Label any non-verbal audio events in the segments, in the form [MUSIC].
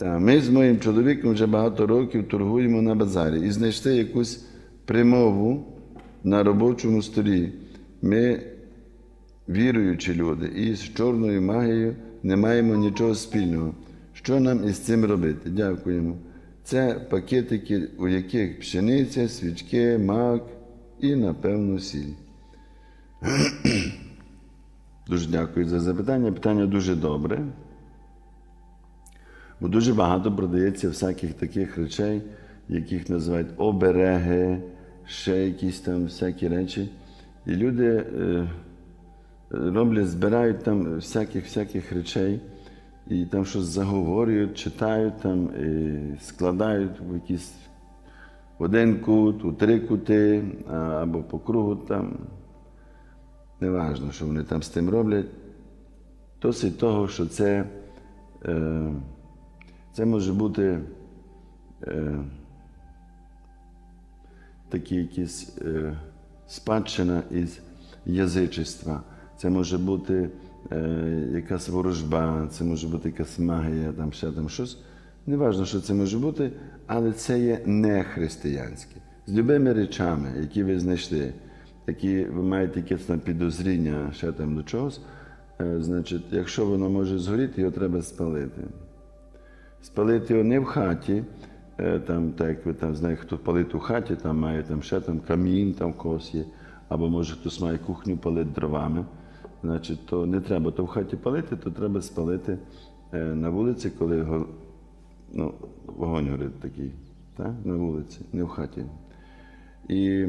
Та, ми з моїм чоловіком вже багато років торгуємо на базарі і знайшли якусь примову на робочому столі. Ми, віруючі люди, і з чорною магією не маємо нічого спільного. Що нам із цим робити? Дякуємо. Це пакетики, у яких пшениця, свічки, мак і, напевно, сіль. [CLEARS THROAT] Дуже дякую за запитання. Питання дуже добре. Бо дуже багато продається всяких таких речей, яких називають обереги, ще якісь там всякі речі. І люди е, роблять, збирають там всяких всяких речей, і там щось заговорюють, читають там, і складають в якийсь один кут, у три кути, або по кругу там. Неважно, що вони там з тим роблять. Досить того, що це. Е, це може бути е, такі якісь е, спадщина із язичества. Це може бути е, якась ворожба, це може бути якась магія, там ще там щось. Неважно, що це може бути, але це є не християнське. З любими речами, які ви знайшли, які ви маєте якесь підозріння ще там до чогось, е, значить, якщо воно може згоріти, його треба спалити. Спалити його не в хаті, е, там, так як ви там знаєте, хто палить у хаті, там має там ще там камін, там в когось є, або може хтось має кухню палити дровами. Значить, то не треба то в хаті палити, то треба спалити е, на вулиці, коли го- ну, вогонь горить такий, так? на вулиці, не в хаті. І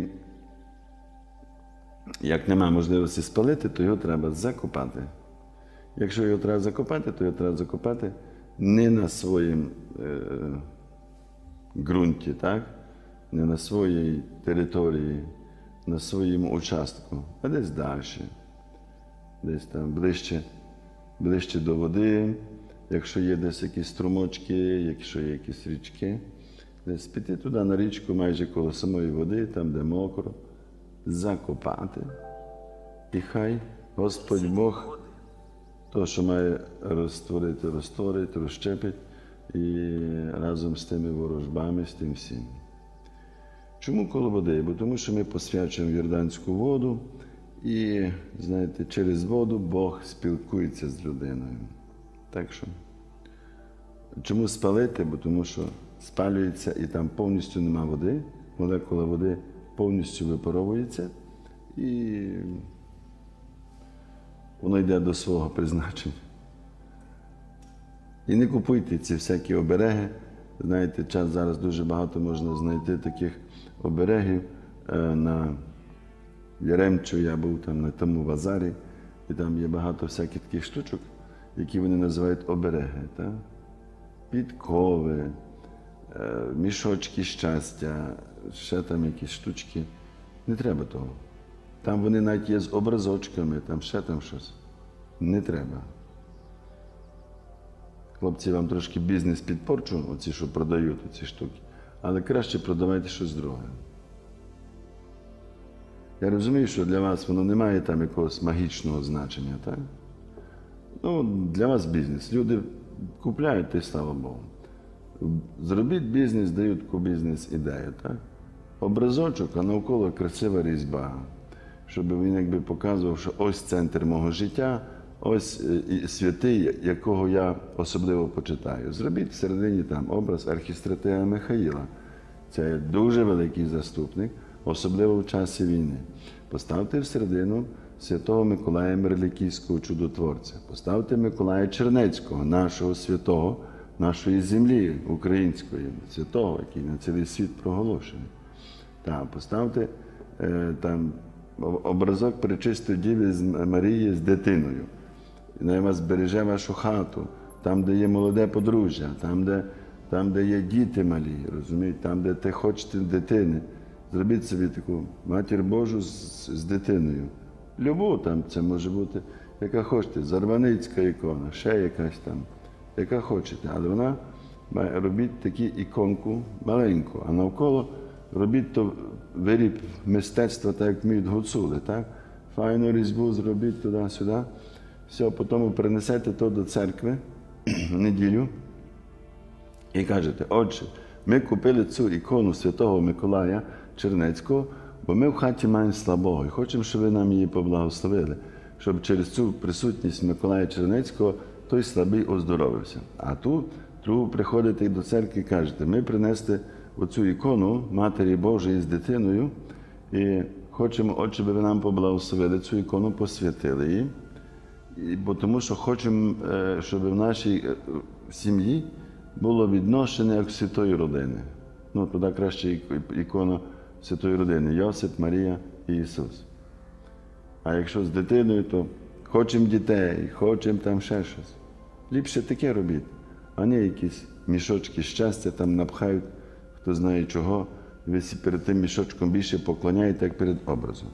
як немає можливості спалити, то його треба закопати. Якщо його треба закопати, то його треба закопати не на своїм е, ґрунті, так? не на своїй території, на своєму участку, а десь далі, десь там ближче, ближче до води, якщо є десь якісь струмочки, якщо є якісь річки, десь піти туди на річку майже коло самої води, там, де мокро, закопати. І хай Господь Бог то, що має розтворити, розтворить, розщепить і разом з тими ворожбами, з тим всім. Чому коло води? Бо тому що ми посвячуємо Йорданську воду, і, знаєте, через воду Бог спілкується з людиною. Так що, чому спалити? Бо тому що спалюється і там повністю нема води, молекула води повністю випаровується, і воно йде до свого призначення. І не купуйте ці всякі обереги. Знаєте, час зараз дуже багато можна знайти таких оберегів е, на Яремчу, я був там на тому базарі, і там є багато всяких таких штучок, які вони називають обереги. Так? Підкови, е, мішочки щастя, ще там якісь штучки. Не треба того. Там вони навіть є з образочками, там ще там щось. Не треба. Хлопці, вам трошки бізнес підпорчу, оці, що продають ці штуки, але краще продавайте щось друге. Я розумію, що для вас воно не має там якогось магічного значення, так? Ну, для вас бізнес. Люди купляють, та слава Богу. Зробіть бізнес, дають бізнес-ідею, так? Образочок, а навколо красива різьба, щоб він якби показував, що ось центр мого життя, ось е, святий, якого я особливо почитаю. Зробіть всередині там образ архістратея Михаїла. Це дуже великий заступник, особливо в часі війни. Поставте всередину святого Миколая Мерлікійського чудотворця. Поставте Миколая Чернецького, нашого святого, нашої землі української, святого, який на цілий світ проголошений. Так, поставте е, там образок Пречистої Діви з Марії з дитиною. І Най вас береже вашу хату, там, де є молоде подружжя, там, де, там, де є діти малі, розумієте, там, де ти хочете дитини. Зробіть собі таку матір Божу з, з дитиною. Любу там це може бути, яка хочете, Зарваницька ікона, ще якась там, яка хочете, але вона має- робіть таку іконку маленьку, а навколо робіть то виріб мистецтва, так як вміють гуцули, так? Файну різьбу зробіть туди-сюди. Все, потім принесете то до церкви неділю. і кажете, отче, ми купили цю ікону Святого Миколая Чернецького, бо ми в хаті маємо слабого і хочемо, щоб ви нам її поблагословили, щоб через цю присутність Миколая Чернецького той слабий оздоровився. А тут другу приходите до церкви і кажете, ми принесли оцю ікону Матері Божої з дитиною і хочемо, отче, щоб ви нам поблагословили цю ікону, посвятили її. Бо тому що хочемо, е, щоб в нашій е, сім'ї було відношення як святої родини. Ну, туди краще ікона святої родини Йосип, Марія і Ісус. А якщо з дитиною, то хочемо дітей, хочемо там ще щось. Ліпше таке робіть, а не якісь мішочки щастя там напхають, хто знає чого. Ви перед тим мішочком більше поклоняєте, як перед образом.